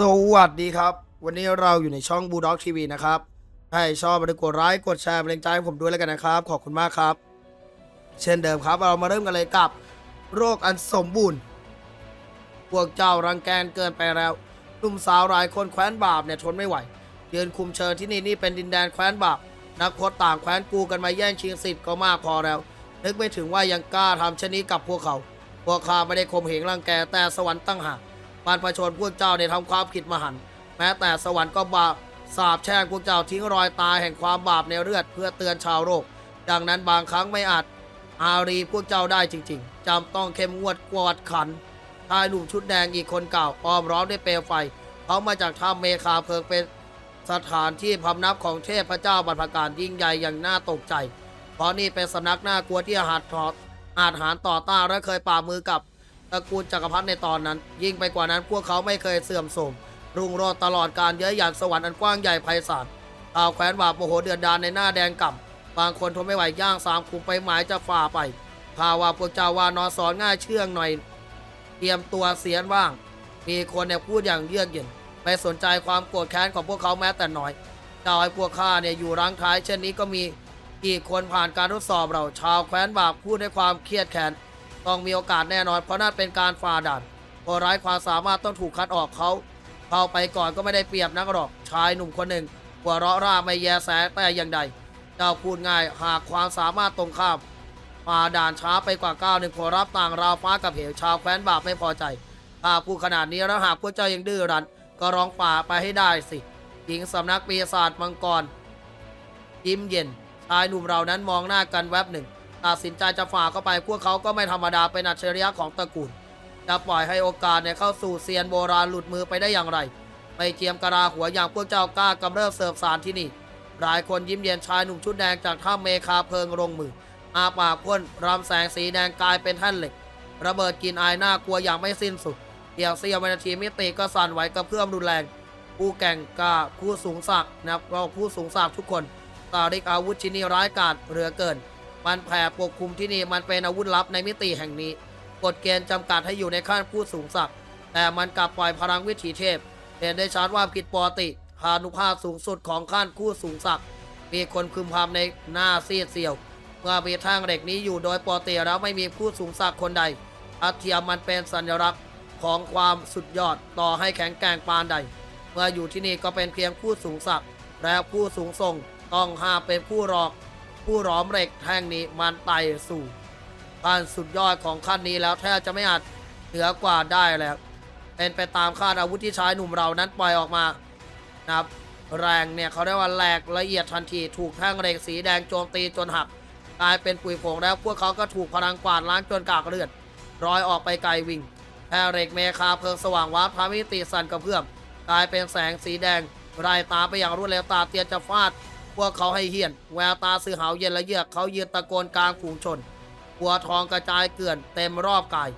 สวัสดีครับ วันนี้เราอยู่ในช่องบูด็อกทีวีนะครับให้ชอบไปกดไลค์กดแชร์เป็นแรงใจให้ผมด้วยแล้วกันนะครับ ขอบคุณมากครับ เช่นเดิมครับ เรามาเริ่มกันเลยกับ โรคอันสมบูรณ์ พวกเจ้ารังแกนเกินไปแล้วหนุ่มสาวรายคนแคว้นบาปเนี่ยทนไม่ไหว ยืนคุมเชิญที่นี่นี่เป็นดินแดนแคว้นบาป นักพจน์ต่างแคว้นกูกันมาแย่งชิงสิทธิ์ก็มากพอแล้ว นึกไม่ถึงว่ายังกล้าทำเช่นนี้กับพวกเขา พวกข้าไม่ได้ข่มเหงรังแกแต่สวรรค์ตั้งหาก บรรพชนพวกเจ้าได้ทำความผิดมหันต์แม้แต่สวรรค์ก็บาปสาบแช่งพวกเจ้าทิ้งรอยตายแห่งความบาปในเลือดเพื่อเตือนชาวโลกดังนั้นบางครั้งไม่อาจอารีพวกเจ้าได้จริง ๆจำต้องเข้มงวดกวดขันชายหนุ่มชุดแดงอีกคนเก่าอ้อมร้อมด้วยเปลวไฟเขามาจากถ้ำเมคาเพลิงเป็นสถานที่พำนับของเทพเจ้าบรรพการยิ่งใหญ่อย่างน่าตกใจ เพราะนี่เป็นสำนักน่ากลัวที่อาจถอดอาจหารต่อต้านและเคยป่ามือกับ ตระกูลจักรพรรดิในตอนนั้น ยิ่งไปกว่านั้นพวกเขาไม่เคยเสื่อมโทรมรุ่งโรจน์ตลอดการเย้ยหยันสวรรค์อันกว้างใหญ่ไพศาลชาวแคว้นบาปโมโหเดือดดานในหน้าแดงก่ำบางคนทนไม่ไหวย่างสามคุมไปหมายจะฝ่าไปข่าวว่าพวกเจ้าวานอนสอนง่ายเชื่องหน่อย เตรียมตัวเสียนว่าง มีคนเนี่ยพูดอย่างเยือกเย็นไม่สนใจความโกรธแค้นของพวกเขาแม้แต่น้อยเจ้าไอ้พวกข้าเนี่ยอยู่รังท้าย เช่นนี้ก็มีกี่คนผ่านการทดสอบเราชาวแคว้นบาปพูดด้วยความเครียดแค้น ต้องมีโอกาสแน่นอน เพราะนั่นเป็นการฝ่าด่านผู้ร้ายความสามารถต้องถูกคัดออกเขาเข้าไปก่อนก็ไม่ได้เปรียบนักหรอกชายหนุ่มคนหนึ่งหัวเราะร่าไม่แยแสแต่อย่างใดเจ้าพูดง่ายหากความสามารถตรงข้ามฝ่าด่านช้าไปกว่าก้าวหนึ่งผลรับต่างราวฟ้ากับเหวชาวแคว้นบาปไม่พอใจถ้าพูดขนาดนี้แล้วหากพวกเจ้ายังดื้อรั้นก็ร้องป่าไปให้ได้สิหญิงสำนักปีศาจมังกรยิ้มเย็นชายหนุ่มเรานั้นมองหน้ากันแวบหนึ่ง ตัดสินใจจะฝ่าเข้าไปพวกเขาก็ไม่ธรรมดาเป็นอัจฉริยะของตระกูลจะปล่อยให้โอกาสเนี่ยเข้าสู่เซียนโบราณหลุดมือไปได้อย่างไร ไม่เจียมกระลาหัวอย่างพวกเจ้ากล้ากำเริบเสิร์ฟสารที่นี่ หลายคนยิ้มเย็นชายหนุ่มชุดแดงจากถ้ำเมคาเพลิงลงมือ อาปากพ่นรำแสงสีแดงกลายเป็นแท่านเหล็ก ระเบิดกินอายน่ากลัวอย่างไม่สิ้นสุดเพียงเสี้ยววินาทีมิติก็สั่นไหวกระเพื่อมรุนแรง ผู้แก่งกล้าผู้สูงศักดิ์นะครับเราผู้สูงศักดิ์ทุกคนตาริกอาวุธชิ้นนี้ร้ายกาจเหลือเกิน มันแผ่ปกคลุมที่นี่มันเป็นอาวุธลับในมิติแห่งนี้ กฎเกณฑ์จำกัดให้อยู่ในขั้นผู้สูงศักดิ์แต่มันกลับปล่อยพลังวิถีเทพ เห็นได้ชัดว่าผิดปกติพานุภาพสูงสุดของขั้นผู้สูงศักดิ์มีคนพึมพำในหน้าซีดเซียวเมื่อมีทางเหล็กนี้อยู่โดยปกติแล้วไม่มีผู้สูงศักดิ์คนใดอาเทียมมันเป็นสัญลักษณ์ของความสุดยอดต่อให้แข็งแกร่งปานใด เมื่ออยู่ที่นี่ก็เป็นเพียงผู้สูงศักดิ์และผู้สูงส่งต้องห้าเป็นผู้รอก ผู้ร้อมเหล็กแท่งนี้มันไต่สู่ขั้นสุดยอดของขั้นนี้แล้วแทบจะไม่อาจเหนือกว่าได้แล้ว เป็นไปตามคาดอาวุธที่ใชายหนุ่มเรานั้นปล่อยออกมานะครับแรงเนี่ยเขาเรียกว่าแหลกละเอียดทันทีถูกแท่งเหล็กสีแดงโจมตีจนหักกลายเป็นปุ๋ยผงแล้วพวกเขาก็ถูกพลังกวาดล้างจนกากเลือดร้อยออกไปไกลวิ่งแพร่เหล็กเมคาเพลิงสว่างวับพามิติสั่นกระเพื่อมกลายเป็นแสงสีแดงรายตาไปอย่างรวดเร็วตาเตียนจะฟาด พวกเขาให้เหียน แววตาสื่อหาวเย็นและเยือกเขายืนตะโกนกลางฝูงชนหัวทองกระจายเกลื่อนเต็มรอบกาย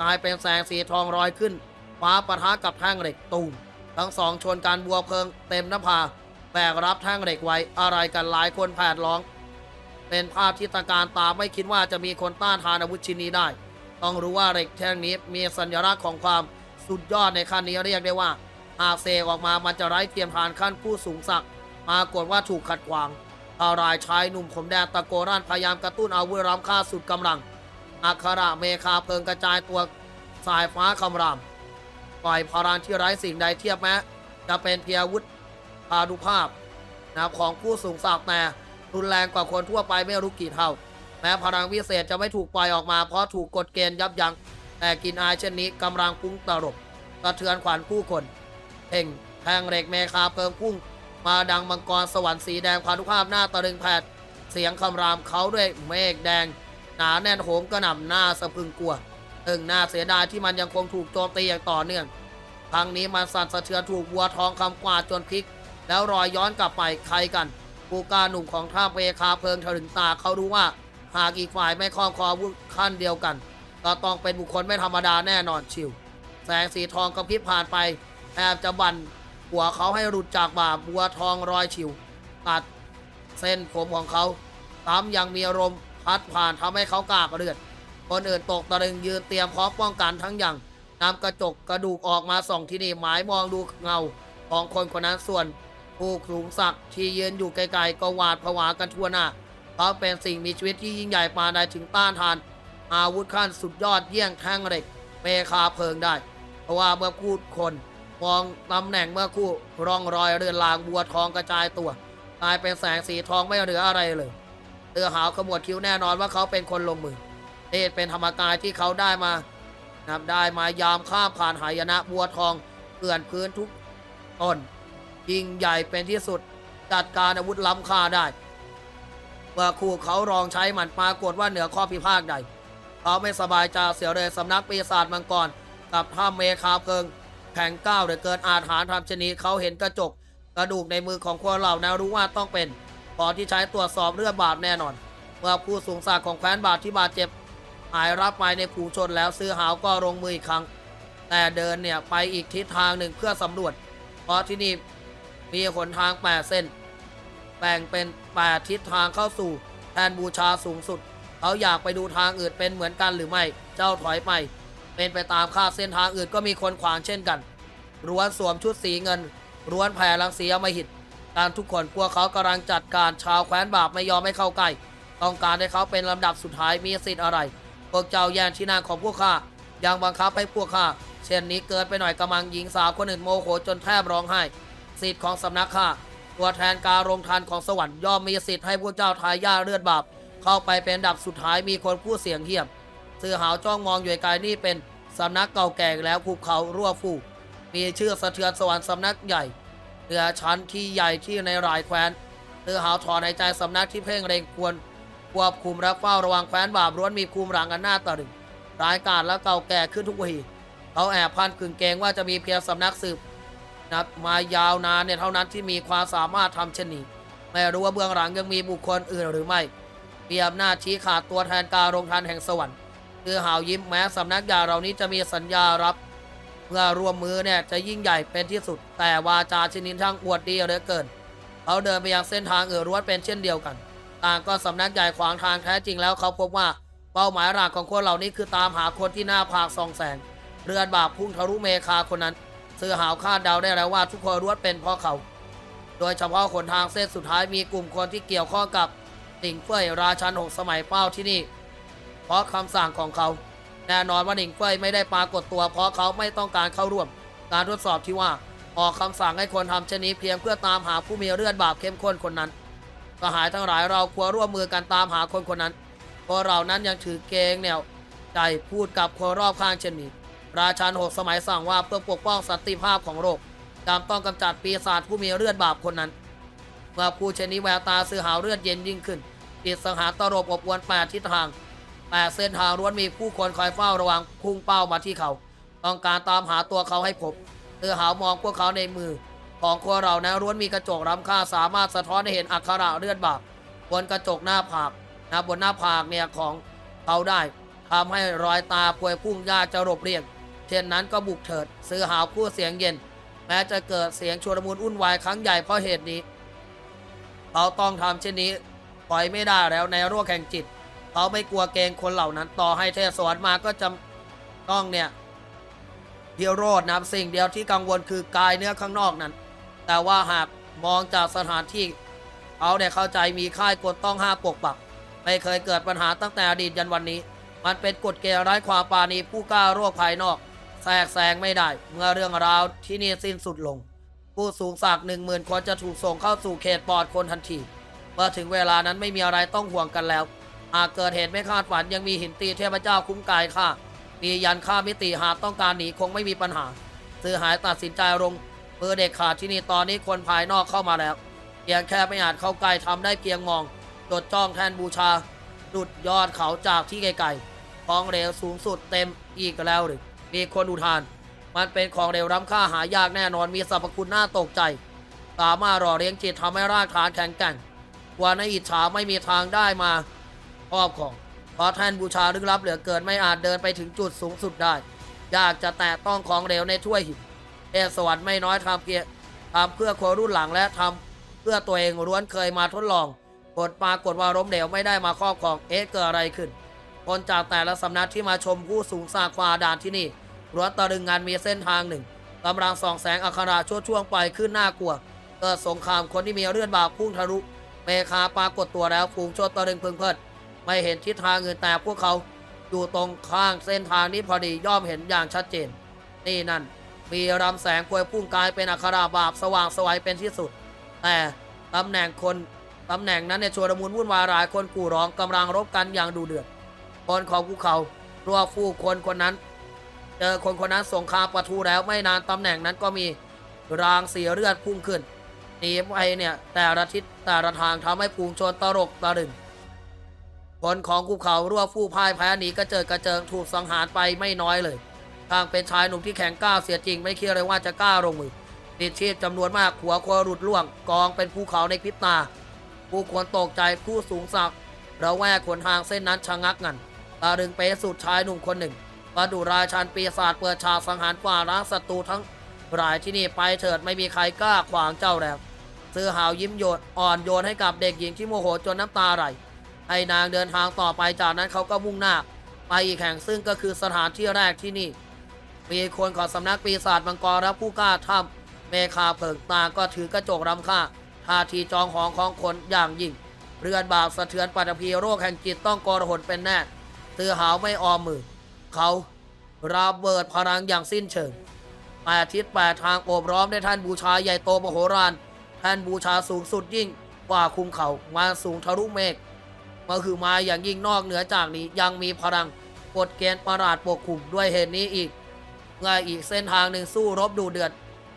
กลายเป็นแสงสีทองรอยขึ้นฟ้าปะทะกับแท่งเหล็กตูมทั้งสองชนการบัวเพลิงเต็มหน้าผาแบกรับแท่งเหล็กไว้อะไรกันหลายคนแผดร้อง เป็นภาพที่ตะการตาไม่คิดว่าจะมีคนต้านทานอาวุธชิ้นนี้ได้ ต้องรู้ว่าเหล็กแท่งนี้มีสัญลักษณ์ของความสุดยอดในขั้นนี้เรียกได้ว่าหากเซออกมามันจะไร้เทียมทานขั้นผู้สูงศักดิ์ ปรากฏว่าถูกขัดขวางอารายชายหนุ่มผมแดงตะโกนรั่นพยายามกระตุ้นอาวุธรำค่าสุดกำลัง อัคระเมคาเพลิงกระจายตัวสายฟ้าคำรามปล่อยพารานที่ไร้สิ่งใดเทียบแม้ จะเป็นเพียงอาวุธพานุภาพนะครับของผู้สูงศักดิ์แต่รุนแรงกว่าคนทั่วไปไม่รู้กี่เท่า แม้พลังวิเศษจะไม่ถูกปล่อยออกมาเพราะถูกกฎเกณฑ์ยับยัง้งแต่กินอายเช่นนี้กำลังพุ่งตลบกระเทือนขวัญผู้คนเพ่งแทงเหล็กเมคาเพิ่มพุ่ง มาดังมังกรสวรรค์สีแดงพานุภาพหน้าตะลึงแผด เสียงคำรามเขาด้วยเมฆแดง หนาแน่นโหมกระหน่ำหน้าสะพึงกลัวตึงหน้าเสียดายที่มันยังคงถูกโจมตีอย่างต่อเนื่องครั้งนี้มันสั่นสะเทือนถูกวัวทองคำกวาดจนพลิก แล้วรอยย้อนกลับไปใครกันผู้กาหนุ่มของท่าเปคาเพลิงถลึงตาเขารู้ว่าหากอีกฝ่ายไม่ครอบครองวุธขั้นเดียวกัน ก็ต้องเป็นบุคคลไม่ธรรมดาแน่นอนชิว แสงสีทองกระพริบผ่านไปแอบจะบัน หัวเขาให้หลุดจากบ่าบัวทองรอยชิว ตัดเส้นผมของเขาตามยังมีอารมณ์พัดผ่านทำให้เขากากเลือด คนอื่นตกตะลึงยืนเตรียมพร้อมป้องกันทั้งอย่างนำกระจกกระดูกออกมาส่องที่นี่หมายมองดูเงาของคนคนนั้นส่วน ผู้สูงศักดิ์ที่ยืนอยู่ไกลๆก็หวาดผวากันทั่วหน้าเขาเป็นสิ่งมีชีวิตที่ยิ่งใหญ่ปานใดถึงต้านทาน อาวุธขั้นสุดยอดเยี่ยงแท่งเหล็กเมคาเพลิงได้ เพราะว่าเมื่อพูดคน มองตำแหน่งเมื่อคู่ร่องรอยเรือนลางบัวทองกระจายตัวกลายเป็นแสงสีทองไม่เหลืออะไรเลยเตือหาวขมวดคิ้วแน่นอนว่าเขาเป็นคนลงมือนี่เป็นธรรมกายที่เขาได้มานับได้มายามข้ามผ่านหายนะบัวทองเกลื่อนพื้นทุกต้นยิ่งใหญ่เป็นที่สุดจัดการอาวุธล้ำค่าได้เมื่อคู่เขาลองใช้มันปรากฏว่าเหนือข้อพิพากใด เขาไม่สบายใจเสียเลยสำนักปีศาจมังกรกับถ้ำเมคาเพลิง แข่งก้าวเหลือเกินอาถรรพ์ทำชนิดเขาเห็นกระจกกระดูกในมือของคนเหล่านั้นรู้ว่าต้องเป็นพอที่ใช้ตรวจสอบเลือดบาดแน่นอน เมื่อผู้สูงศักดิ์ของแคว้นบาดที่บาดเจ็บหายรับไปในผูชนแล้วซื้อหาวก็ลงมืออีกครั้ง แต่เดินเนี่ยไปอีกทิศทางหนึ่งเพื่อสำรวจ เพราะที่นี่มีหนทางแปดเส้น แบ่งเป็นแปดทิศทางเข้าสู่แทนบูชาสูงสุด เขาอยากไปดูทางอื่นเป็นเหมือนกันหรือไม่ เจ้าถอยไป เป็นไปตามคาดเส้นทางอื่นก็มีคนขวางเช่นกันร้วนสวมชุดสีเงินร้วนแผ่รังสีอมหิตการทุกคนพวกเขากำลังจัดการชาวแคว้นบาปไม่ยอมให้เข้าใกล้ ต้องการให้เขาเป็นลำดับสุดท้ายมีสิทธิ์อะไร พวกเจ้าแย่งที่นั่งของพวกข้ายังบังคับให้พวกข้าเช่นนี้เกินไปหน่อยกำลังหญิงสาวคนอื่นโมโหจนแทบร้องไห้ สิทธิ์ของสำนักข้าตัวแทนการลงทันของสวรรค์ย่อมมีสิทธิ์ให้พวกเจ้าทายาเลือดบาปเข้าไปเป็นอันดับสุดท้ายมีคนพูดเสียงเหี้ยม สื่อหาวจ้องมองอยู่ไกลนี่เป็นสำนักเก่าแก่แล้วภูเขารั่วฟูมีชื่อสะเทือนสวรรค์สำนักใหญ่เหนือชั้นที่ใหญ่ที่ในรายแคว้นสื่อหาวถอนในใจสำนักที่เพ่งเร็งควรควบคุมและเฝ้าระวังแคว้นบาปร้วนมีภูมิหลังกันหน้าตะลึงรายการและเก่าแก่ขึ้นทุกวีเขาแอบพันกึ่งเกงว่าจะมีเพียงสำนักสืบนับมายาวนานเนี่ยเท่านั้นที่มีความสามารถทำเช่นนี้ ไม่รู้ว่าเบื้องหลังยังมีบุคคลอื่นหรือไม่มีอำนาจชี้ขาดตัวแทนการลงทันแห่งสวรรค์ คือหาวยิ้มแม้สำนักยาเหล่านี้จะมีสัญญารับเมื่อร่วมมือเนี่ยจะยิ่งใหญ่เป็นที่สุด แต่วาจาชนิดทั้งอวดดีเหลือเกินเขาเดินไปยังเส้นทางเอื่นร้วนเป็นเช่นเดียวกัน ต่างก็สำนักใหญ่ขวางทางแท้จริงแล้วเขาพบว่าเป้าหมายหลักของคนเหล่านี้คือตามหาคนที่หน้าผากสองแสง เรือนบาปพุ่งทะลุเมคาคนนั้นซื้อหาวคาดเดาได้แล้วว่าทุกคนร้วนเป็นเพราะเขา โดยเฉพาะคนทางเส้นสุดท้ายมีกลุ่มคนที่เกี่ยวข้องกับติ่งเฟ้ยราชันหงสมัยเป้าที่นี่ เพราะคำสั่งของเขา แน่นอนว่าหนิงเฟยไม่ได้ปรากฏตัว เพราะเขาไม่ต้องการเข้าร่วม การทดสอบที่ว่าออกคำสั่งให้คนทำเช่นนี้เพียงเพื่อตามหาผู้มีเลือดบาปเข้มข้นคนนั้นสหายทั้งหลายเราควรร่วมมือกันตามหาคนคนนั้น เพราะเรานั้นยังถือเกงแนวใจพูดกับคนรอบข้างเช่นนี้ ราชันหกสมัยสั่งว่าเพื่อปกป้องสันติภาพของโลกจำต้องกำจัดปีศาจผู้มีเลือดบาปคนนั้น เมื่อผู้เช่นนี้แววตาสื่อหาวเลือดเย็นยิ่งขึ้นจิตสังหารตลบอบอวนแปดทิศทาง แปดเส้นทางล้วนมีผู้คนคอยเฝ้าระวังพุ่งเป้ามาที่เขา ต้องการตามหาตัวเขาให้พบเธอหาวมองพวกเขาในมือ ของคนเรานะล้วนมีกระจกล้ำค่าสามารถสะท้อนให้เห็นอักขระเลือดบาปบนกระจกหน้าผากนะบนหน้าผากเนี่ยของเขาได้ทำให้รอยตาพวยพุ่งยากจะหลบเลี่ยงเช่นนั้นก็บุกเถิดซื้อหาวผู้เสียงเย็น แม้จะเกิดเสียงชวนมุนวุ่นวายครั้งใหญ่เพราะเหตุนี้เขาต้องทำเช่นนี้ปล่อยไม่ได้แล้วในโรคแห่งจิต เขาไม่กลัวเกรงคนเหล่านั้นต่อให้เทศสวนมาก็จะต้องเนี่ยเดียวโรดนะครับสิ่งเดียวที่กังวลคือกายเนื้อข้างนอกนั้น แต่ว่าหากมองจากสถานที่เขาเนี่ยเข้าใจมีค่ายกฎต้องห้ามปกปักไม่เคยเกิดปัญหาตั้งแต่อดีตยันวันนี้ มันเป็นกฎเกณฑ์ไร้ความปราณีผู้กล้าโรคภายนอกแทรกแซงไม่ได้ เมื่อเรื่องราวที่นี่สิ้นสุดลง ผู้สูงศักดิ์หนึ่งหมื่นคนจะถูกส่งเข้าสู่เขตปลอดคนทันทีเมื่อถึงเวลานั้นไม่มีอะไรต้องห่วงกันแล้ว หากเกิดเหตุไม่คาดฝันยังมีหินตีเทพเจ้าคุ้มกายข้ามียันฆ่ามิติหากต้องการหนีคงไม่มีปัญหาซื้อหายตัดสินใจลงมือเด็กขาดที่นี่ตอนนี้คนภายนอกเข้ามาแล้วเพียงแค่ไม่อาจเข้าใกล้ทำได้เพียงมองจดจ้องแทนบูชาดุดยอดเขาจากที่ไกลๆของเหลวสูงสุดเต็มอีกแล้วหรือมีคนอุทาน มันเป็นของเหลวล้ำค่าหายากแน่นอนมีสรรพคุณน่าตกใจ สามารถหล่อเลี้ยงจิตทำให้รากฐานแข็งแกร่งกว่าในอิจฉาไม่มีทางได้มา ครอบของเพราะแท่นบูชาลึกลับเหลือเกินไม่อาจเดินไปถึงจุดสูงสุดได้ ยากจะแตะต้องของเหลวในถ้วยหินเทพสวรรค์ไม่น้อยทำเกียรทำเพื่อคนรุ่นหลังและทำเพื่อตัวเองล้วนเคยมาทดลองผลปรากฏว่าล้มเหลวไม่ได้มาครอบครองเอ๊ะเกิดอะไรขึ้น คนจากแต่ละสำนักที่มาชมผู้สูงสากฟาด่านที่นี่รั้วตะลึงงานมีเส้นทางหนึ่งกำลังส่องแสงอัคราชั่วช่วงไปขึ้นน่ากลัวเกิดสงครามคนที่มีเลือดบาปพุ่งทะลุเมคาปรากฏตัวแล้วฝูงชนตะลึงพึงเพิด ไม่เห็นทิศทางอื่นแต่พวกเขาอยู่ตรงข้างเส้นทางนี้พอดีย่อมเห็นอย่างชัดเจน นี่นั่น มีรำแสงพวยพุ่งกายเป็นอัคราบาปสว่างสวัยเป็นที่สุด แต่ตำแหน่งคนตำแหน่งนั้นเนี่ยชวนมุนวุ่นวายหลายคนกู่ร้องกำลังรบกันอย่างดูเดือดคนของภูเขารัวฟูคนคนนั้นเจอคนคนนั้นสงครามปะทุแล้วไม่นานตำแหน่งนั้นก็มีรางเสียเลือดพุ่งขึ้นหนีไปเนี่ยแต่ละทิศแต่ละทางทำให้ปูงชนตรกตะลึง คนของภูเขารั่วฟู่พ่ายแพ้หนีกระเจิดกระเจิงถูกสังหารไปไม่น้อยเลย ทางเป็นชายหนุ่มที่แข็งกล้าเสียจริงไม่คิดเลยว่าจะกล้าลงมือติดชีพจำนวนมากหัวควหลุดล่วง กองเป็นภูเขาในพริบตา ผู้ควรตกใจผู้สูงศักดิ์ระแวกขนทางเส้นนั้นชะงักงันตาดึงเปสุดชายหนุ่มคนหนึ่งประดุราชันปีศาจเปิดฉากสังหารกว่าล้างศัตรูทั้งรายที่นี่ไปเถิดไม่มีใครกล้าขวางเจ้าแล้ว ซื้อหาวยิ้มโยนอ่อนโยนให้กับเด็กหญิงที่โมโหจนน้ำตาไหล ให้นางเดินทางต่อไปจากนั้นเขาก็มุ่งหน้า ไปอีกแห่งซึ่งก็คือสถานที่แรกที่นี่ มีคนของสำนักปีศาจมังกรและผู้กล้าถ้ำเมคาเผิงตาก็ถือกระจกรำค่าท่าทีจองหองของคนอย่างยิ่งเรือนบาปสะเทือนปัตภีโรคแห่งจิตต้องกรหนเป็นแน่ตือหาวไม่ออมมือ เขาระเบิดพลังอย่างสิ้นเชิงแปดทิศแปดทางโอบร้อมด้วยท่านบูชาใหญ่โตมโหฬารท่านบูชาสูงสุดยิ่งกว่าคุมเขามาสูงทะลุเมฆ มาคือมาอย่างยิ่งนอกเหนือจากนี้ยังมีพลังกฎเกณฑ์ประหลาดปกคลุมด้วยเหตุนี้อีกเมื่ออีกเส้นทางหนึ่งสู้รบดูเดือด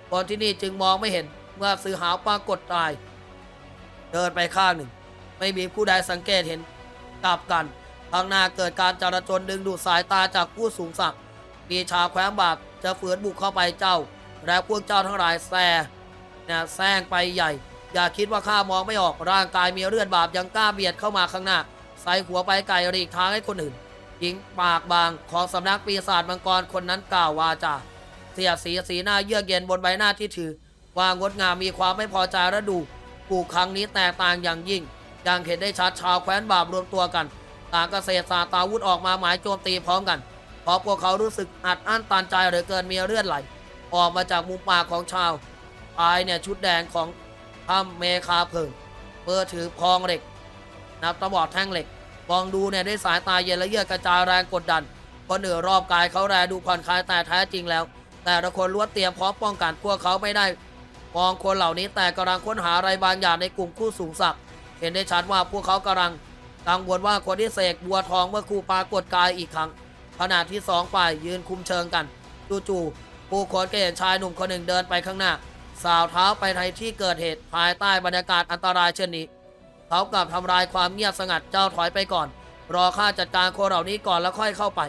คนที่นี่จึงมองไม่เห็นเมื่อซื้อหาวปรากฏตาย เดินไปข้างหนึ่ง ไม่มีผู้ใดสังเกตเห็นกลับกันข้างหน้าเกิดการจราจรดึงดูดสายตาจากผู้สูงศักดิ์มีชาวแคว้นบาปจะฝืนบุกเข้าไปเจ้า และพวกเจ้าทั้งหลายแซ่เนี่ยแซงไปใหญ่ อย่าคิดว่าข้ามองไม่ออกร่างกายมีเลือดบาปยังกล้าเบียดเข้ามาข้างหน้า ใส่หัวไปไก่หลีกทางให้คนอื่นหญิงปากบางของสำนักปีศาจมังกรคนนั้นกล่าววาจาเสียดสีสีหน้าเยือกเย็นบนใบหน้าที่ถือ ว่างดงามมีความไม่พอใจและดูกูครั้งนี้แตกต่างอย่างยิ่งยังเห็นได้ชัดชาวแคว้นบาปรวมตัวกันต่างเกษตรศาสตราวุธออกมาหมายโจมตีพร้อมกันเพราะพวกเขารู้สึกอัดอั้นตันใจเหลือเกินมีเลือดไหล ออกมาจากมุมปากของชาวชายเนี่ยชุดแดงของ ถ้ำเมคาเพิงเปิดถือพองเหล็ก นับตะบอดแท่งเหล็ก มองดูเนี่ยด้วยสายตาเย็นและเยือกกระจายแรงกดดันคนเหนือรอบกายเขาแลดูผ่อนคลายแต่แท้จริงแล้ว แต่ละคนล้วนเตรียมพร้อมป้องกันพวกเขาไม่ได้ มองคนเหล่านี้แต่กำลังค้นหาอะไรบางอย่างในกลุ่มคู่สูงศักดิ์เห็นได้ชัดว่าพวกเขากำลังกังวลว่าคนที่เสกบัวทองเมื่อครูปรากฏกายอีกครั้งขณะที่สองฝ่ายยืนคุมเชิงกันจู่ๆผู้คนก็เห็นชายหนุ่มคนหนึ่งเดินไปข้างหน้า สาวเท้าไปในที่เกิดเหตุภายใต้บรรยากาศอันตรายเช่นนี้ เขากลับทำลายความเงียบสงัดเจ้าถอยไปก่อน รอข้าจัดการคนเหล่านี้ก่อนแล้วค่อยเข้าไป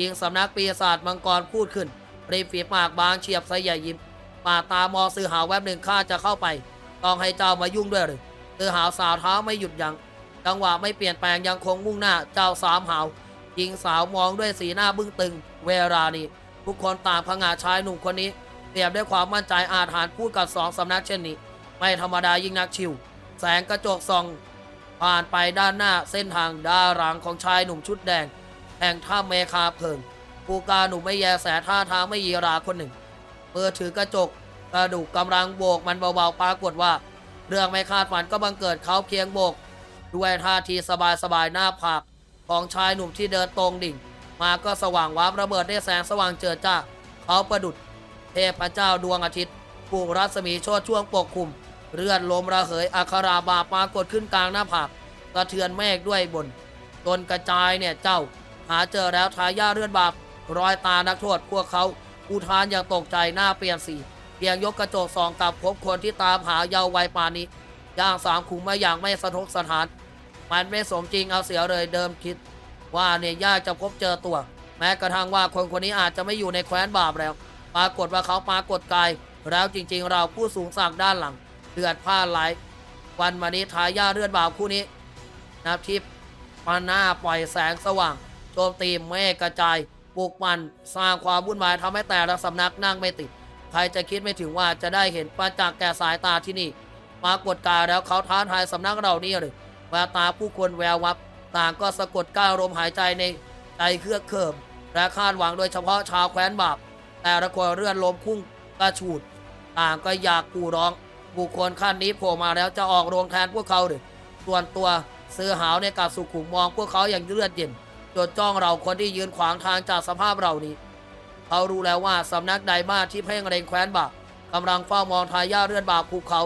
ยิงสำนักปีศาจมังกรพูดขึ้นริมฝีปากบางเฉียบใสใหญ่ยิ้มปาตามองซื้อหาวแวบหนึ่งข้าจะเข้าไป ต้องให้เจ้ามายุ่งด้วยหรือซื้อหาวสาวเท้าไม่หยุดยัง้งจังหวะไม่เปลี่ยนแปลงยังคงมุ่งหน้าเจ้าสามหาวยิงสาวมองด้วยสีหน้าบึ้งตึง เวลานี้ทุกคนตางผงาชายหนุ่มคนนี้ เตรียมด้วยความมั่นใจอาถรรพ์พูดกับสองสำนักเช่นนี้ ไม่ธรรมดายิ่งนักชิว แสงกระจกส่อง ผ่านไปด้านหน้าเส้นทางด้านหลังของชายหนุ่มชุดแดง แห่งท่าเมคาเพิงผู้กาหนุ่มไม่แยแสท่าทางไม่ยีราคนหนึ่งเปิดถือกระจกกระดูกกำลังโบกมันเบาๆปรากฏว่า เรื่องไม่คาดฝันก็บังเกิดเขาเพียงโบก ด้วยท่าทีสบายๆหน้าผากของชายหนุ่มที่เดินตรงดิ่ง มาก็สว่างวาบระเบิดได้แสงสว่างเจิดจ้าเขาประดุด เทพเจ้าดวงอาทิตย์ผูกรัศมีโชดช่วงปกคลุมเลือดลมระเหยอัคราบาปรากฏขึ้นกลางหน้าผากกระเทือนเมฆด้วยบนตนกระจายเนี่ยเจ้า หาเจอแล้วทายาเลือดบาปรอยตานักโทษพวกเขาอุทานอย่างตกใจหน้าเปลี่ยนสีเพียงยกกระจกสองกับพบคนที่ตามหาเยาว์วัยปานนี้ย่างสามขุมมาอย่างไม่สะทกสถาน มันไม่สมจริงเอาเสียเลยเดิมคิด ว่าเนี่ยยากจะพบเจอตัว แม้กระทั่งว่าคนคนนี้อาจจะไม่อยู่ในแคว้นบาปแล้ว ปรากฏว่าเขาปรากฏกาย แล้วจริง ๆ เราผู้สูงสักด้านหลังเดือดผ้าไหลวันมานี้ทายาเลือดบ่าปคู่นี้นับทิพย์ปาหน้าปล่อยแสงสว่างโจมตีเมฆกระจายปลุกมันสร้างความวุ่นวายทำให้แต่ละสำนักนั่งไม่ติด ใครจะคิดไม่ถึงว่าจะได้เห็นประจักษ์แก่สายตาที่นี่ปรากฏกายแล้วเขาท้าทายสำนักเรานี่หรือแววตาผู้คนแวววับ ต่างก็สะกดก้าวลมหายใจในใจเครือกเคิมและคาดหวังโดยเฉพาะชาวแคว้นบาป แต่ละคนเลื่อนลมพุ่งกระฉูดต่างก็อยากกูร้อง บุคคลขั้นนี้โผล่มาแล้วจะออกโรงแทนพวกเขาหรือส่วนตัวซื้อหาวในกาสุขุมมองพวกเขาอย่างเลือดเย็นจดจ้องเราคนที่ยืนขวางทางจากสภาพเรานี้ เขารู้แล้วว่าสำนักใดบ้างที่เพ่งเร็งแคว้นบาปกำลังเฝ้ามองทายาเลือดบาปภูเขา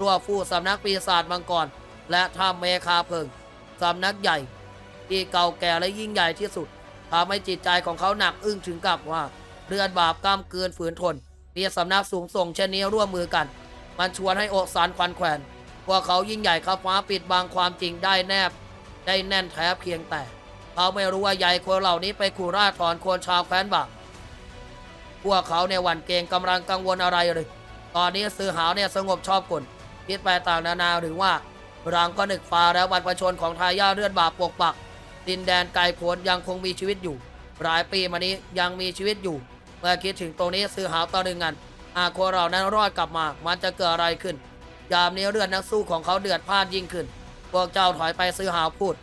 ตัวฟูสำนักปีศาจมังกรและถ้ำเมคาเพิงสำนักใหญ่ ที่เก่าแก่และยิ่งใหญ่ที่สุดทำให้จิตใจของเขาหนักอึ้งถึงกับว่า เลือดบาปกล้ามเกินฝืนทนมีสำนักสูงส่งเช่นนี้ร่วมมือกัน มันชวนให้อกสารควันแขวนพวกเขายิ่งใหญ่ข้าฟ้าปิดบังความจริงได้แนบ ได้แน่นแท้เพียงแต่ เขาไม่รู้ว่าใหญ่คนเหล่านี้ไปขู่ราถอนคนชาวแคว้นบาปพวกเขาในวันเกงกำลังกังวลอะไรเลยตอนนี้ซื้อหาวเนี่ยสงบชอบกลคิดไปต่างนานาหรือว่ารังก็นึกฟ้าแล้ววันประชนของทายาเลือดบาปปกปัก ดินแดนไกลโพ้นยังคงมีชีวิตอยู่ หลายปีมานี้ยังมีชีวิตอยู่ เมื่อคิดถึงตรงนี้ซื้อหาต่อหนึ่งกันหากคนเรานั้นรอดกลับมา มันจะเกิดอะไรขึ้น ยามนี้เลือดนักสู้ของเขาเดือดพล่านยิ่งขึ้น พวกเจ้าถอยไปซื้อหาพูด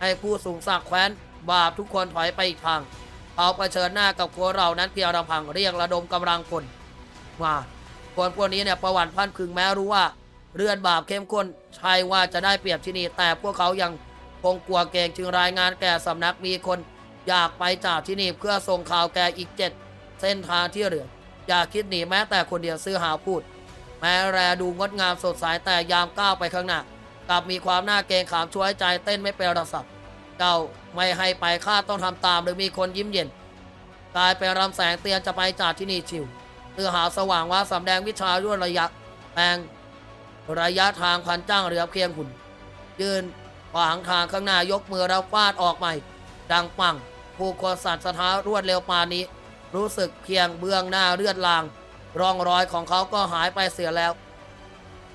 ให้ผู้สูงสักดิ์แคว้น บาปทุกคนถอยไปอีกทางเขาเผชิญหน้ากับคนเรานั้นเพียงลำพังเรียกระดมกำลังคนมาคนพวกนี้เนี่ยประวัติพันพึงแม้รู้ว่าเลือดบาปเข้มข้นใช่ว่าจะได้เปรียบที่นี่แต่พวกเขายังคงกลัวเกงจึงรายงานแก่สำนักมีคน อยากไปจากที่นี่เพื่อส่งข่าวแก่อีกเจ็ด เส้นทางที่เหลืออย่าคิดหนีแม้แต่คนเดียวซื้อหาพูด แม้แรดูงดงามสดใสแต่ยามก้าวไปข้างหน้ากลับมีความน่าเกรงขามช่วยใจเต้นไม่เป็นระสับเจ้าไม่ให้ไปข้าต้องทำตามหรือมีคนยิ้มเย็นกลายเป็นรำแสงเตียนจะไปจากที่นี่ชิวเือหาสว่างว่าสำแดงวิชาย่นระยะแปลงระยะทางพันจ้างเรือเพียงหุ่น ยืนขวางทางข้างหน้ายกมือแล้วฟาดออกใหม่ ดังปัง ผู้คนสัตว์สถารวดเร็วปานนี้ รู้สึกเพียงเบื้องหน้าเลือดลาง ร่องรอยของเขาก็หายไปเสียแล้ว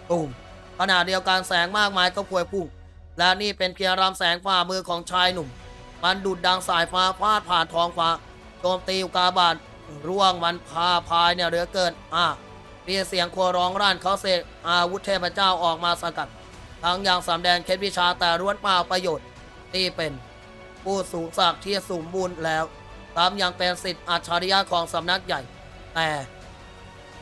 ตูมขณะเดียวกันแสงมากมายก็พวยพุ่งและนี่เป็นเพียงรำแสงฝ่ามือของชายหนุ่ม มันดุดดังสายฟ้าพาดผ่านท้องฟ้าโจมตีอุกาบาตร่วงมันพาพายเนี่ยเหลือเกินอะมีเสียงคร้องร่านเขาเสกอาวุธเทพเจ้าออกมาสกัด ทั้งอย่างสำแดงเคล็ดวิชาแต่ร้วนเปล่าประโยชน์ นี่เป็น ผู้สูงศักดิ์ที่สมบูรณ์แล้ว ตามอยังเป็นสิทธิ์อัจฉริยะของสำนักใหญ่ แต่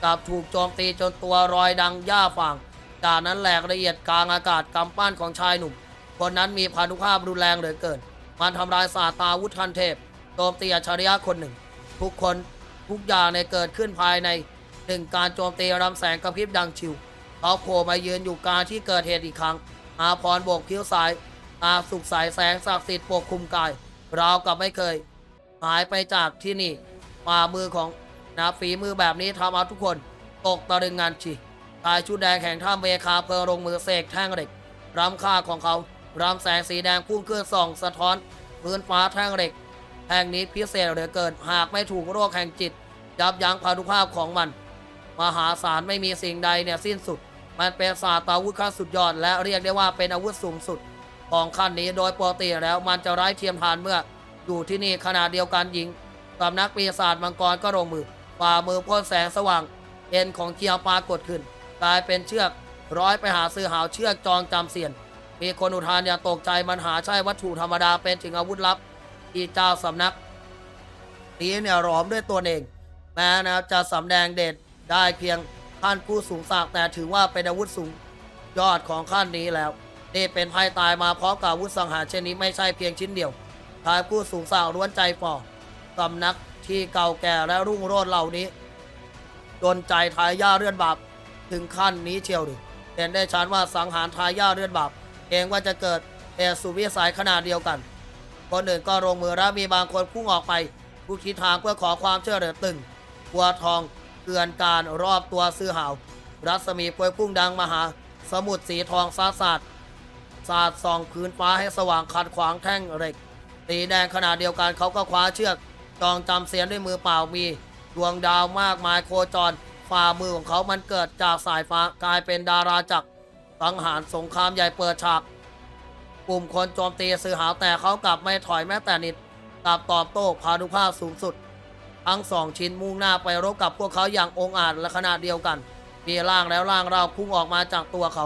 กลับถูกโจมตีจนตัวรอยดังย่าฟางจากนั้นแหลกละเอียดกลางอากาศกำปั้นของชายหนุ่ม คนนั้นมีพานุภาพรุนแรงเหลือเกิน มันทำลายศาสตาวุธทันเทพโจมตีอัจฉริยะคนหนึ่ง ทุกคนทุกอย่างในเกิดขึ้นภายในหนึ่งการโจมตีรำแสงกระพริบดังชิวเขาโผล่มายืนอยู่กลางที่เกิดเหตุอีกครั้ง อาพรโบกคิ้วซ้ายตาสุกสายแสงศักดิ์สิทธิ์ปกคลุมกาย ราวกับไม่เคย หายไปจากที่นี่มามือของนะฝีมือแบบนี้ทำเอาทุกคน ตกตะลึงงานชีชายชุดแดงแข่งท่าเมคาเพลิงลงมือเสกแท่งเหล็กรำค่าของเขารำแสงสีแดงพุ่งขึ้นส่องสะท้อนพื้นฟ้าแท่งเหล็กแห่งนี้พิเศษเหลือเกินหากไม่ถูกโรคแห่งจิตยับยั้งพานุภาพของมัน มหาศาลไม่มีสิ่งใดเนี่ยสิ้นสุด มันเป็นศาสตราวุธขั้นสุดยอด และเรียกได้ว่าเป็นอาวุธสูงสุด ของขั้นนี้โดยปกติแล้วมันจะไร้เทียมทานเมื่อ อยู่ที่นี่ขนาดเดียวกันหญิงสำนักปีศาจมังกรก็ลงมือฝ่ามือพ่นแสงสว่าง เอ็นของเกียวปรากฏขึ้น กลายเป็นเชือกร้อยไปหาซื้อหาวเชือกจองจำเสียน มีคนอุทานอย่างตกใจมันหาใช่วัตถุธรรมดาเป็นถึงอาวุธลับที่เจ้าสำนักนี้เนี่ยหลอมด้วยตัวเอง แม้นะจะสำแดงเด็ดได้เพียงขั้นผู้สูงศักดิ์แต่ถือว่าเป็นอาวุธสูงยอดของขั้นนี้แล้วนี่เป็นไพ่ตายมาพร้อมกับอาวุธสังหารเช่นนี้ไม่ใช่เพียงชิ้นเดียว ทายผู้สูงศักดิ์ล้วนใจฝ่อสำนักที่เก่าแก่และรุ่งโรจน์เหล่านี้จนใจทายาเลื่อนบาปถึงขั้นนี้เชียวหรือเห็นได้ชัดว่าสังหารทายาเลื่อนบาปเองว่าจะเกิดเหตุสุวิสัยขนาดเดียวกัน คนอื่นก็ลงมือแล้วมีบางคนพุ่งออกไปผู้คิดทางเพื่อขอความช่วยเหลือตึงบัวทองเกลื่อนการรอบตัวซื้อหาว รัศมีพวยพุ่งดังมหา สมุทรสีทองซาสาดสาดส่องพื้นฟ้าให้สว่างขัดขวางแท่งเหล็ก สีแดงขนาดเดียวกันเขาก็คว้าเชือกจองจำเสียนด้วยมือเปล่ามีดวงดาวมากมายโคจรฝ่ามือของเขามันเกิดจากสายฟ้ากลายเป็นดาราจักรสังหารสงครามใหญ่เปิดฉาก กลุ่มคนโจมตีซื้อหาวแต่เขากลับไม่ถอยแม้แต่นิดกลับตอบโต้พานุภาพสูงสุด ทั้งสองชิ้นมุ่งหน้าไปรบกับพวกเขาอย่างองอาจและขนาดเดียวกันมีร่างแล้วร่างเราพุ่งออกมาจากตัวเขา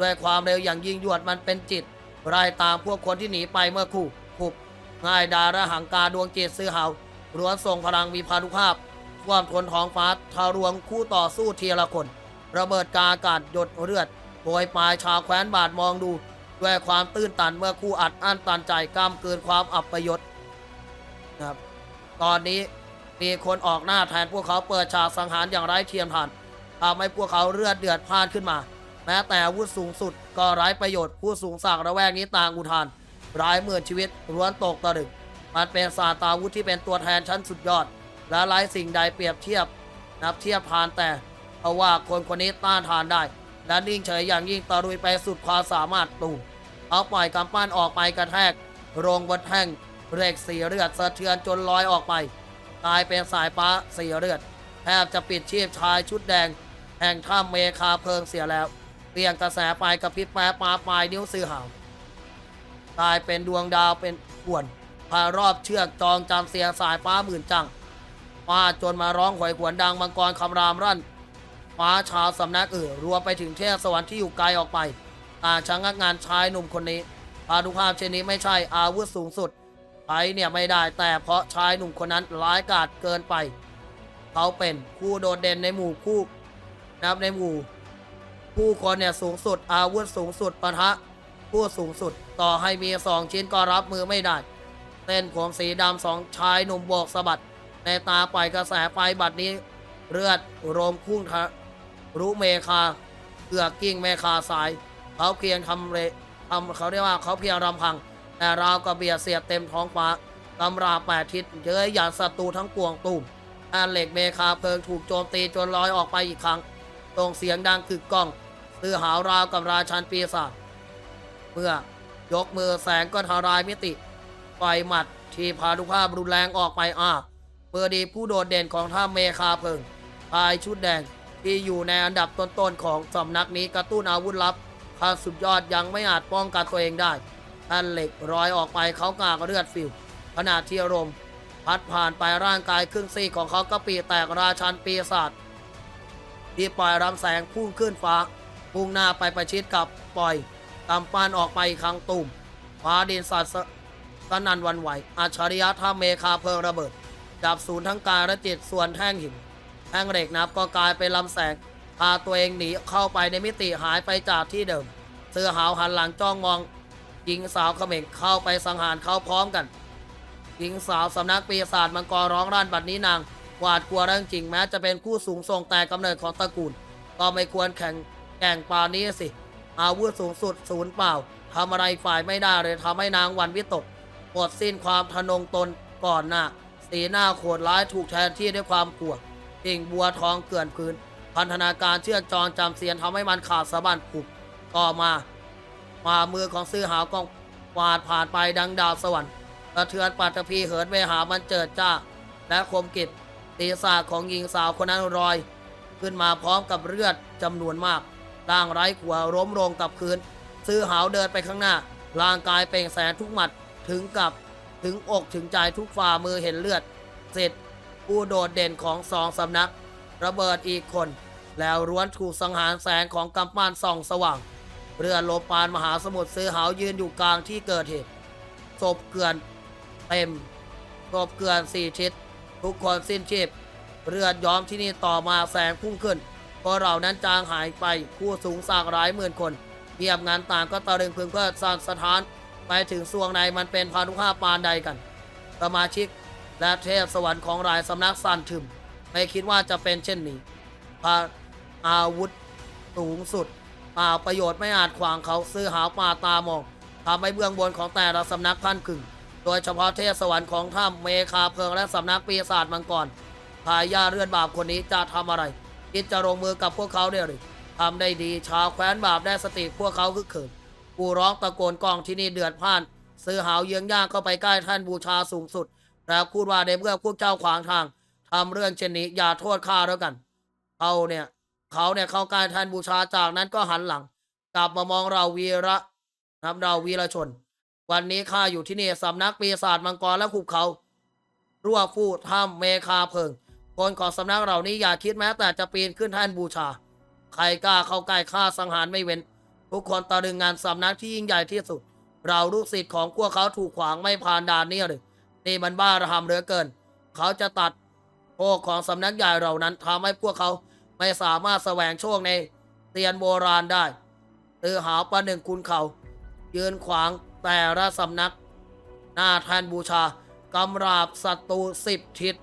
ด้วยความเร็วอย่างยิ่งยวดมันเป็นจิตไล่ตามพวกคนที่หนีไปเมื่อคู่ ค่ายดาระหังกาดวงจิตซื้อหาล้วนทรงพลังมีพานุภาพท่วมทนท้องฟ้าทารวงคู่ต่อสู้เทีละคน ระเบิดกาอากาศหยดเลือดโปรยปลายชาวแคว้นบาดมองดู ด้วยความตื้นตันเมื่อคู่อัดอั้นตันใจกล้ามเกินความอับประยศนะครับตอนนี้มีคนออกหน้าแทนพวกเขาเปิดฉากสังหารอย่างไร้เทียมทานทำให้พวกเขาเลือดเดือดพล่านขึ้นมา แม้แต่อาวุธสูงสุดก็ไร้ประโยชน์ผู้สูงศักระแวกนี้ต่างอุทาน ร้ายหมื่นชีวิตล้วนตกตะลึงมันเป็นศาสตราวุธที่เป็นตัวแทนชั้นสุดยอด และไร้สิ่งใดเปรียบเทียบ นับเทียบทานแต่ เพราะว่าคนคนนี้ต้านทานได้ และนิ่งเฉยอย่างยิ่งตะลุยไปสุดความสามารถตูมเอาปล่อยกำปั้นออกไปกระแทกโรงบนแท่งเรกสีเลือดสะเทือนจนลอยออกไปกลายเป็นสายฟ้าสีเลือดแทบจะปิดชีพชายชุดแดง แห่งถ้ำเมคาเพลิงเสียแล้วเปลี่ยนกระแสไฟกระพริบแปรปาปลายนิ้วซื้อหาว กลายเป็นดวงดาวเป็นข่วนพารอบเชือกจองจำเสียงสายฟ้าหมื่นจังฟ้าจนมาร้องหวยหวนดังมังกรคำรามรั่นฟ้าชาวสำนักอื่นรวมไปถึงเทพสวรรค์ที่อยู่ไกลออกไปต่างชะงักงานชายหนุ่มคนนี้พานุภาพเช่นนี้ไม่ใช่อาวุธสูงสุดใช้เนี่ยไม่ได้แต่เพราะชายหนุ่มคนนั้นร้ายกาจเกินไป เขาเป็นผู้โดดเด่นในหมู่ผู้นับในหมู่ ผู้คนเนี่ยสูงสุดอาวุธสูงสุดปะทะ ผู้สูงสุด ต่อให้มีสองชิ้นก็รับมือไม่ได้ เส้นผมสีดำสองชายหนุ่มโบกสะบัด ในตาปล่อยกระแสไฟบัดนี้ เลือดโรมคุ้งทะรู้เมคาเกือกกิ้งเมคาสาย เขาเพียงทำเรทำเขาเรียกว่าเขาเพียงรำพัง แต่ราวกระเบียดเสียดเต็มท้องฟ้ากำราแปดทิศเย้ยหยาดศัตรูทั้งปวงตุ่มอันเหล็กเมคาเพลิงถูกโจมตีจนลอยออกไปอีกครั้งตรงเสียงดังกึกก้องคือหาวราวกับราชันปีศาจ เมื่อยกมือแสงก็ทารายมิติไฟหมัดที่พานุภาพรุนแรงออกไปอ้าเมื่อดีผู้โดดเด่นของท่าเมคาเพิงชายชุดแดงที่อยู่ในอันดับต้นๆของสำนักนี้กระตุ้นอาวุธลับขั้นสุดยอดยังไม่อาจป้องกันตัวเองได้ท่านเหล็กรอยออกไปเขากากเลือดฟิวขณะที่อารมณ์พัดผ่านไปร่างกายครึ่งซีของเขาก็ปีแตกราชันปีศาจที่ปล่อยรำแสงพุ่งขึ้นฟ้าพุ่งหน้าไปประชิดกับปล่อย กำปั้นออกไปครั้งตุ่มฟ้าดินสัตว์สนันวันไหวอัจฉริยะท่าเมคาเพลิงระเบิดจับศูนย์ทั้งกายและจิตส่วนแท่งหินแท่งเหล็กนับก็กลายเป็นลำแสง พาตัวเองหนีเข้าไปในมิติหายไปจากที่เดิม เสื้อหาวหันหลังจ้องมองหญิงสาวเขม่งเข้าไปสังหารเขาพร้อมกันหญิงสาวสำนักปีศาจมังกรร้องร่านบัดนี้นางหวาดกลัวเรื่องจริงแม้จะเป็นผู้สูงส่งแต่กำเนิดของตระกูล ก็ไม่ควรแข่งแก่งปานี้สิ อาวุธสูงสุดศูนย์เปล่าทำอะไรฝ่ายไม่ได้เลยทำให้นางวันวิตกหมดสิ้นความทะนงตนก่อนหน้า สีหน้าโขดร้ายถูกแทนที่ด้วยความกลัวกิ่งบัวทองเกลื่อนพื้น พันธนาการเชื่อจองจำเสียนทำให้มันขาดสะบั้นผุบต่อมามามือของซื้อหาวกองวาดผ่านไปดังดาวสวรรค์กระเทือนปัตภีเหินไปหามันเจิดจ้า และคมกิจตีศาสของหญิงสาวคนนั้นรอย ขึ้นมาพร้อมกับเลือดจำนวนมาก ร่างไร้ขัวล้มลงกับพื้น ซื้อหาวเดินไปข้างหน้า ร่างกายเปล่งแสงทุกหมัดถึงกับถึงอกถึงใจทุกฝ่ามือเห็นเลือด เสร็จผู้โดดเด่นของสองสำนัก ระเบิดอีกคน แล้วร้วนถูกสังหารแสงของกำปั้นส่องสว่าง เรือโลปานมหาสมุทรซื้อหาวยืนอยู่กลางที่เกิดเหตุศพเกลื่อนเต็มศพเกลื่อนสี่ทิศทุกคนสิ้นชีพเลือย้อมที่นี่ต่อมาแสงพุ่งขึ้น พราะเรานั้นจางหายไปผู้สูงสากหลายหมื่นคนเทียบงานต่างก็ตะลึงพึงเพื่อสร้างสถาน ไปถึงสวงในมันเป็นพานุภาพปานใดกัน สมาชิกและเทพสวรรค์ของรายสำนักสันถึม ไม่คิดว่าจะเป็นเช่นนี้พาอาวุธสูงสุดป่าประโยชน์ไม่อาจขวางเขาซื้อหาป่าตามองทำให้เบื้องบนของแต่ละสำนักท่านขึงโดยเฉพาะเทพสวรรค์ของถ้ำเมคาเพลิงและสำนักปีศาจมังกรพายาเรือนบาปคนนี้จะทำอะไร คิดจะลงมือกับพวกเขาได้หรือทำได้ดีชาวแคว้นบาปได้สติพวกเขาคึกเขิมกูร้องตะโกนกองที่นี่เดือดพล่านซื้อหาวเยื้องย่างเข้าไปใกล้ท่านบูชาสูงสุด แล้วพูดว่าในเมื่อพวกเจ้าขวางทางทำเรื่องเช่นนี้อย่าโทษข้าแล้วกันเขาเนี่ยเขาเนี่ยเข้าใกล้ท่านบูชาจากนั้นก็หันหลัง กลับมามองเราวีระนับเราวีรชน วันนี้ข้าอยู่ที่นี่สำนักปีศาจมังกรและขุบเขา รั่วฟูดถ้ำเมคาเพิง คนของสำนักเหล่านี้อย่าคิดแม้แต่จะปีนขึ้นแท่นบูชา ใครกล้าเข้าใกล้ข้าสังหารไม่เว้น ทุกคนตะลึงงานสำนักที่ยิ่งใหญ่ที่สุด เราลูกศิษย์ของพวกเขาถูกขวางไม่ผ่านด่านนี่หรือนี่มันบ้าระหำเหลือเกิน เขาจะตัดโชคของสำนักใหญ่เหล่านั้นทำให้พวกเขาไม่สามารถแสวงโชคในเตียนโบราณได้หรือหาประหนึ่งคุณเขา ยืนขวางแต่ละสำนัก หน้าแทนบูชากำราบศัตรูสิบทิศ